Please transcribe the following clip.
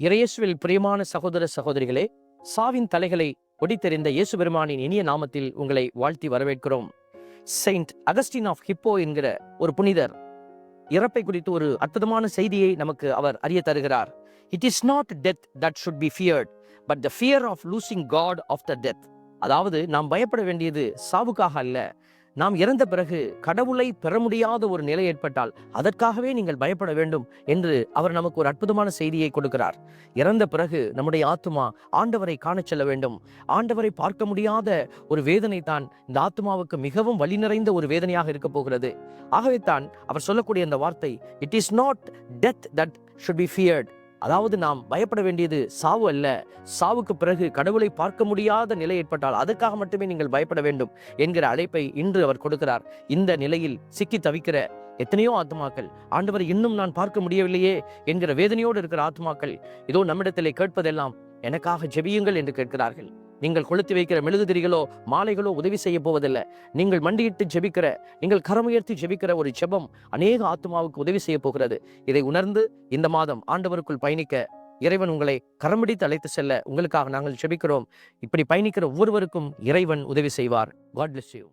இறையேசுவில் பிரியமான சகோதர சகோதரிகளே சாவின் தலைகளை ஒடித்தெறிந்த இயேசு பெருமானின் இனிய நாமத்தில் உங்களை வாழ்த்தி வரவேற்கிறோம். செயின்ட் அகஸ்டின் ஆஃப் ஹிப்போ என்கிற ஒரு புனிதர் இறப்பை குறித்து ஒரு அற்புதமான செய்தியை நமக்கு அவர் அறிய தருகிறார். It is not death that should be feared but the fear of losing God of the death அதாவது நாம் பயப்பட வேண்டியது சாவுக்காக அல்ல நாம் இறந்த பிறகு கடவுளை பெற முடியாத ஒரு நிலை ஏற்பட்டால் அதற்காகவே நீங்கள் பயப்பட வேண்டும் என்று அவர் நமக்கு ஒரு அற்புதமான செய்தியை கொடுக்கிறார். இறந்த பிறகு நம்முடைய ஆத்மா ஆண்டவரை காண செல்ல வேண்டும். ஆண்டவரை பார்க்க முடியாத ஒரு வேதனை தான் இந்த ஆத்மாவுக்கு மிகவும் வழி நிறைந்த ஒரு வேதனையாக இருக்க போகிறது. ஆகவே தான் அவர் சொல்லக்கூடிய அந்த வார்த்தை it is not death that should be feared அதாவது நாம் பயப்பட வேண்டியது சாவு அல்ல. சாவுக்கு பிறகு கடவுளை பார்க்க முடியாத நிலை ஏற்பட்டால் அதற்காக மட்டுமே நீங்கள் பயப்பட வேண்டும் என்கிற அழைப்பை இன்று அவர் கொடுக்கிறார். இந்த நிலையில் சிக்கி தவிக்கிற எத்தனையோ ஆத்மாக்கள் ஆண்டவரை இன்னும் நான் பார்க்க முடியவில்லையே என்கிற வேதனையோடு இருக்கிற ஆத்மாக்கள் இதோ நம்மிடத்திலே கேட்பதெல்லாம் எனக்காக ஜெபியுங்கள் என்று கேட்கிறார்கள். நீங்கள் கொளுத்தி வைக்கிற மெழுகுதிரிகளோ மாலைகளோ உதவி செய்ய போவதில்லை. நீங்கள் மண்டியிட்டு ஜெபிக்கிற நீங்கள் கரமுயர்த்தி ஜெபிக்கிற ஒரு ஜெபம் அநேக ஆத்மாவுக்கு உதவி செய்ய போகிறது. இதை உணர்ந்து இந்த மாதம் ஆண்டவருக்குள் பயணிக்க இறைவன் உங்களை கரம்பிடித்து அழைத்து செல்ல உங்களுக்காக நாங்கள் ஜெபிக்கிறோம் இப்படி பயணிக்கிற ஒவ்வொருவருக்கும் இறைவன் உதவி செய்வார். God bless you